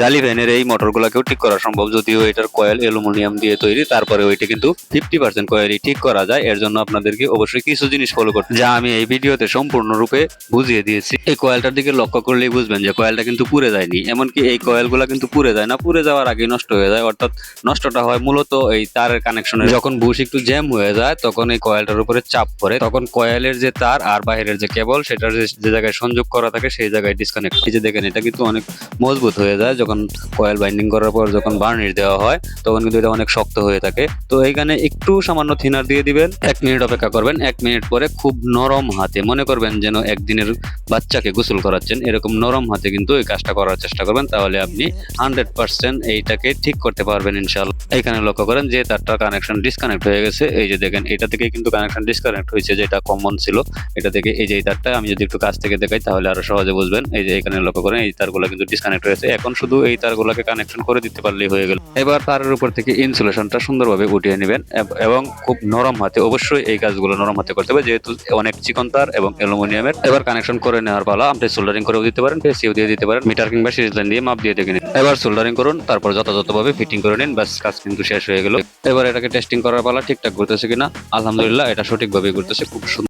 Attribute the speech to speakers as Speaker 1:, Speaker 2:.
Speaker 1: জালি ভ্যানের এই মোটরগুলোকেও ঠিক করা সম্ভব, যদিও এটার কয়েল অ্যালুমিনিয়াম দিয়ে তৈরি তারপরে ওইটা কিন্তু ফিফটি পার্সেন্ট কয়েলই ঠিক করা যায়। এর জন্য আপনাদেরকে অবশ্যই কিছু জিনিস ফলো করতে যা আমি এই ভিডিওতে সম্পূর্ণরূপে বুঝিয়ে দিয়েছি। এই কয়েলটার দিকে লক্ষ্য করলেই বুঝবেন যে কয়েলটা কিন্তু পুড়ে যায়নি, এমনকি এই কয়েলগুলো কিন্তু পুড়ে যায় না। পুড়ে যাওয়ার আগে নষ্ট হয়ে যায়, অর্থাৎ নষ্টটা হয় মূলত এই তারের কানেকশনে যখন বুশ একটু জ্যাম হয়ে যায়, তখন এই কয়েলটার উপরে চাপ পড়ে, তখন কয়েলের যে তার আর বাইরের যে কেবল সেটার যে জায়গায় সংযোগ করা থাকে, সেই জায়গায় ডিসকানেক্ট এই যে দেখেন, এটা কিন্তু অনেক মজবুত হয়ে যায় যখন কয়েল বাইন্ডিং করার পর যখন বার্নিশ দেওয়া হয়, তখন কিন্তু এটা অনেক শক্ত হয়ে থাকে। তো এইখানে একটু সামান্য থিনার দিয়ে দিবেন। এক মিনিট অপেক্ষা করবেন। এক মিনিট পরে খুব নরম হাতে, মনে করবেন যেন একদিনের বাচ্চাকে গোসল করাচ্ছেন, এরকম নরম হাতে কিন্তু এই কাজটা করার চেষ্টা করবেন। তাহলে আপনি হান্ড্রেড পার্সেন্ট এইটাকে ঠিক করতে পারবেন ইনশাল্লাহ এখানে লক্ষ্য করেন যে তারটা কানেকশন ডিসকানেক্ট হয়ে গেছে। এই যে দেখেন, এটা থেকে কিন্তু কানেকশন ডিসকানেক্ট হয়েছে, যেটা কমন ছিল। এটা থেকে এই যে এই তারটা, আমি যদি একটু কাছ থেকে দেখাই, তাহলে আরও সহজে বুঝবেন। এই যে এখানে লক্ষ্য করেন, এই তারগুলো কিন্তু ডিসকানেক্ট হয়েছে। এখন শুধু এই তারগুলোকে কানেকশন করে দিতে পারলেই হয়ে গেল। এবার তারের উপর থেকে ইনসুলেশনটা সুন্দরভাবে উঠিয়ে নেবেন এবং খুব নরম হাতে অবশ্যই এই কাজগুলো নরম হাতে করতে হবে, যেহেতু অনেক চিকন তার এবং অ্যালুমিনিয়ামের। এবার কানেকশন করে নেওয়ার পালা, আপনি সোল্ডারিং করেও দিতে পারেন পেসিও দিয়ে দিতে পারেন, মিটার কিংবা সিরিজ লাইন দিয়ে মাপ দিয়ে দেখে নিন। এবার সোল্ডারিং করুন, তারপর যথাযথভাবে ফিটিং করে নিন, ব্যাস, কাজ কিন্তু শেষ হয়ে গেল। এবার এটাকে টেস্টিং করার পালা ঠিকঠাক ঘুরতেছে কিনা, আলহামদুলিল্লাহ এটা সঠিকভাবে ঘুরতেছে, খুব সুন্দর